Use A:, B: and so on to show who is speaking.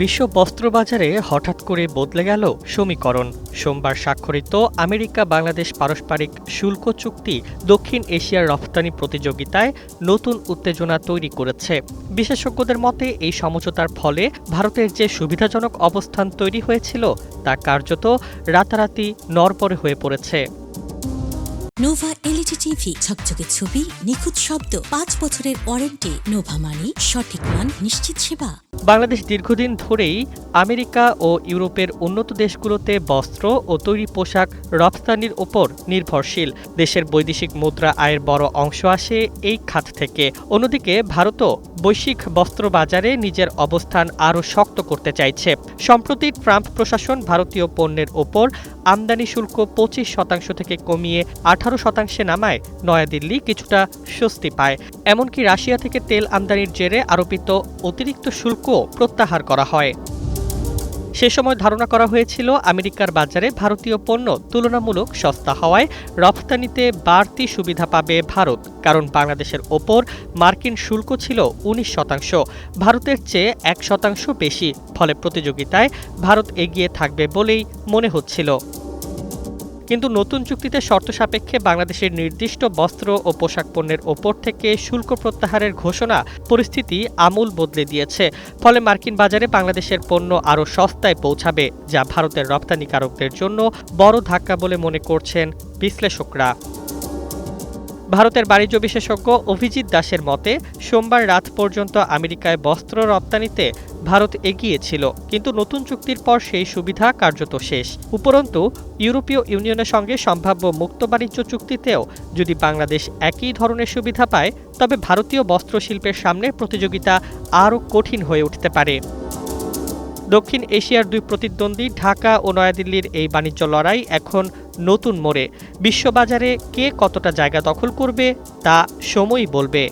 A: বিশ্ব বস্ত্র বাজারে হঠাৎ করে বদলে গেল সমীকরণ। সোমবার স্বাক্ষরিত আমেরিকা বাংলাদেশ পারস্পরিক শুল্ক চুক্তি দক্ষিণ এশিয়ার রফতানি প্রতিযোগিতায় নতুন উত্তেজনা তৈরি করেছে। বিশেষজ্ঞদের মতে, এই সমঝোতার ফলে ভারতের যে সুবিধাজনক অবস্থান তৈরি হয়েছিল, তা কার্যত রাতারাতি নরপরে হয়ে পড়েছে।
B: নোভা এলইডি টিভি, ঝকঝকে ছবি, নিখুঁত শব্দ, পাঁচ বছরের ওয়ারেন্টি, নোভা মানি, সঠিক মান, নিশ্চিত সেবা।
A: বাংলাদেশ দীর্ঘদিন ধরেই আমেরিকা ও ইউরোপের উন্নত দেশগুলোতে বস্ত্র ও তৈরি পোশাক রপ্তানির ওপর নির্ভরশীল। দেশের বৈদেশিক মুদ্রা আয়ের বড় অংশ আসে এই খাত থেকে। অন্যদিকে ভারতও বৈশ্বিক বস্ত্র বাজারে নিজের অবস্থান আরও শক্ত করতে চাইছে। সম্প্রতি ট্রাম্প প্রশাসন ভারতীয় পণ্যের ওপর আমদানি শুল্ক পঁচিশ শতাংশ থেকে কমিয়ে আঠারো শতাংশে নামায়। নয়াদিল্লি কিছুটা স্বস্তি পায়। এমনকি রাশিয়া থেকে তেল আমদানির জেরে আরোপিত অতিরিক্ত শুল্ক প্রত্যাহার করা হয়। সে সময় ধারণা করা হয়েছিল আমেরিকার বাজারে ভারতীয় পণ্য তুলনামূলক সস্তা হওয়ায় রপ্তানিতে বাড়তি সুবিধা পাবে ভারত, কারণ বাংলাদেশের ওপর মার্কিন শুল্ক ছিল উনিশ শতাংশ, ভারতের চেয়ে এক শতাংশ বেশি। ফলে প্রতিযোগিতায় ভারত এগিয়ে থাকবে বলেই মনে হচ্ছিল। কিন্তু নতুন চুক্তিতে শর্ত সাপেক্ষে বাংলাদেশের নির্দিষ্ট বস্ত্র ও পোশাক পণ্যের ওপর থেকে শুল্ক প্রত্যাহারের ঘোষণা পরিস্থিতি আমূল বদলে দিয়েছে। ফলে মার্কিন বাজারে বাংলাদেশের পণ্য আরও সস্তায় পৌঁছাবে, যা ভারতের রপ্তানিকারকদের জন্য বড় ধাক্কা বলে মনে করছেন বিশ্লেষকরা। ভারতের বাণিজ্য বিশেষজ্ঞ অভিজিৎ দাসের মতে, সোমবার রাত পর্যন্ত আমেরিকায় বস্ত্র রপ্তানিতে ভারত এগিয়ে ছিল, কিন্তু নতুন চুক্তির পর সেই সুবিধা কার্যত শেষ। উপরন্তু, ইউরোপীয় ইউনিয়নের সঙ্গে সম্ভাব্য মুক্ত বাণিজ্য চুক্তিতেও যদি বাংলাদেশ একই ধরনের সুবিধা পায়, তবে ভারতীয় বস্ত্রশিল্পের সামনে প্রতিযোগিতা আরও কঠিন হয়ে উঠতে পারে। দক্ষিণ এশিয়ার দুই প্রতিদ্বন্দ্বী ঢাকা ও নয়াদিল্লির এই বাণিজ্য লড়াই এখন নতুন মোড়ে। বিশ্ববাজারে কে কতটা জায়গা দখল করবে, তা সময়ই বলবে।